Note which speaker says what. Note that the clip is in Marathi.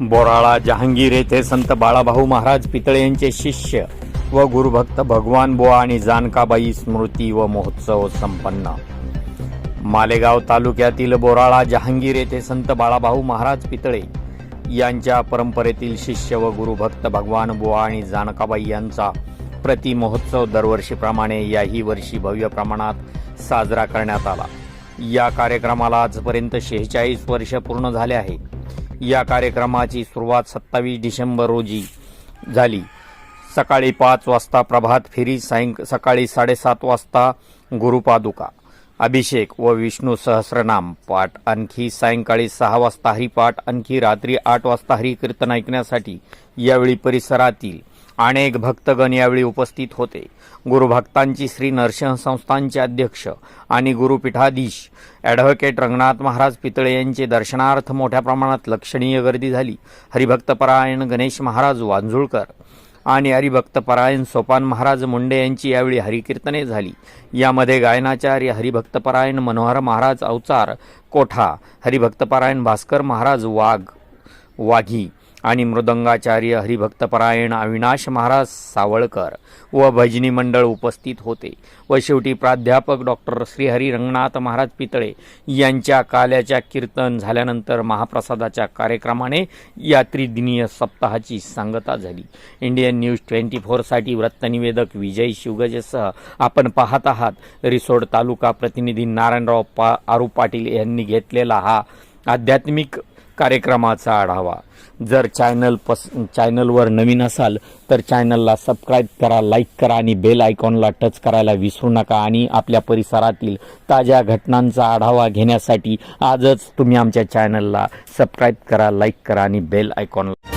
Speaker 1: बोराळा जहांगीर येथे संत बाळाभाऊ महाराज पितळे यांचे शिष्य व गुरुभक्त भगवान बोआ आणि जानकाबाई स्मृती व महोत्सव संपन्न. मालेगाव तालुक्यातील बोराळा जहांगीर येथे संत बाळाभाऊ महाराज पितळे यांच्या परंपरेतील शिष्य व गुरुभक्त भगवान बोआ आणि जानकाबाई यांचा प्रति महोत्सव दरवर्षीप्रमाणे याही वर्षी भव्य प्रमाणात साजरा करण्यात आला. या कार्यक्रमाला आजपर्यंत शेहेचाळीस वर्ष पूर्ण झाले आहे. या कार्यक्रमाची सुरुवात सत्तावीस डिसेंबर रोजी झाली. सकाळी पाच वाजता प्रभात फेरी सायंक सकाळी साडेसात वाजता गुरुपादुका अभिषेक व विष्णू सहस्रनाम पाठ. आणखी सायंकाळी सहा वाजता हरिपाठ आणखी रात्री आठ वाजता हरिकीर्तन ऐकण्यासाठी यावेळी परिसरातील अनेक भक्तगण यावेळी उपस्थित होते. गुरुभक्तांची श्री नरसिंह संस्थानचे अध्यक्ष आणि गुरुपीठाधीश ॲडव्होकेट रंगनाथ महाराज पितळे यांचे दर्शनार्थ मोठ्या प्रमाणात लक्षणीय गर्दी झाली. हरिभक्तपरायण गणेश महाराज वांजुळकर आणि हरिभक्तपरायण सोपान महाराज मुंडे यांची यावेळी हरिकीर्तने झाली. यामध्ये गायनाचार्य हरिभक्तपरायण मनोहर महाराज अवचार कोठा हरिभक्तपरायण भास्कर महाराज वाघ वाघी आणि मृदंगाचार्य हरिभक्तपरायण अविनाश महाराज सावळकर व भजनी मंडळ उपस्थित होते व शेवटी प्राध्यापक डॉक्टर श्रीहरी रंगनाथ महाराज पितळे यांच्या काल्याच्या कीर्तन झाल्यानंतर महाप्रसादाच्या कार्यक्रमाने या त्रिदिनीय सप्ताहाची सांगता झाली. इंडियन न्यूज ट्वेंटी फोरसाठी वृत्तनिवेदक विजय शिवगजेसह आपण पाहत आहात. रिसोड तालुका प्रतिनिधी नारायणराव पा आरू पाटील यांनी घेतलेला हा आध्यात्मिक कार्यक्रमाचा आढावा. जर चॅनल पस चॅनलवर नवीन असाल तर चॅनलला सबस्क्राईब करा लाईक करा आणि बेल आयकॉनला टच करायला विसरू नका. आणि आपल्या परिसरातील ताज्या घटनांचा आढावा घेण्यासाठी आजच तुम्ही आमच्या चॅनलला सबस्क्राईब करा लाईक करा आणि बेल आयकॉनला